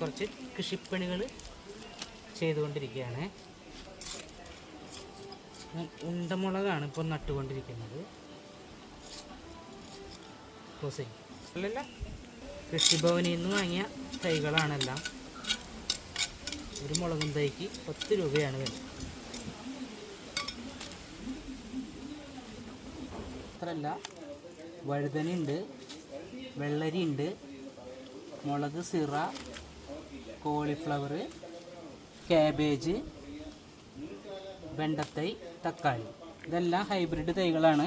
കുറച്ച് കൃഷിപ്പണികൾ ചെയ്തുകൊണ്ടിരിക്കുകയാണ്. ഉണ്ടമുളകാണ് ഇപ്പോൾ നട്ടുകൊണ്ടിരിക്കുന്നത്. ക്ലോസിങ് അല്ലല്ല. കൃഷിഭവനിൽ നിന്ന് വാങ്ങിയ തൈകളാണെല്ലാം. ഒരു മുളകും തൈക്ക് പത്ത് രൂപയാണ് വില. അത്രല്ല വഴുതനയുണ്ട് വെള്ളരിയുണ്ട് മുളക് സിറ കോളിഫ്ലവർ കാബേജ് വെണ്ടത്തൈ തക്കാളി. ഇതെല്ലാം ഹൈബ്രിഡ് തൈകളാണ്.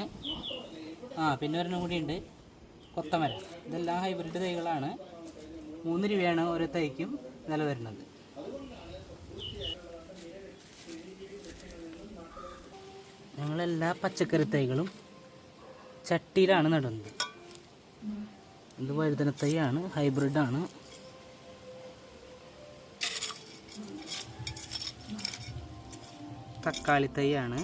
ആ പിന്നെ ഒരെണ്ണം കൂടിയുണ്ട് കൊത്തമര. ഇതെല്ലാം ഹൈബ്രിഡ് തൈകളാണ്. മൂന്ന് രൂപയാണ് ഓരോ തൈക്കും വില വരുന്നത്. ഞങ്ങളെല്ലാ പച്ചക്കറി തൈകളും ചട്ടിയിലാണ് നടുന്നത്. ഇത് വഴുതന തൈയാണ് ഹൈബ്രിഡാണ്. തക്കാളി തൈയാണ്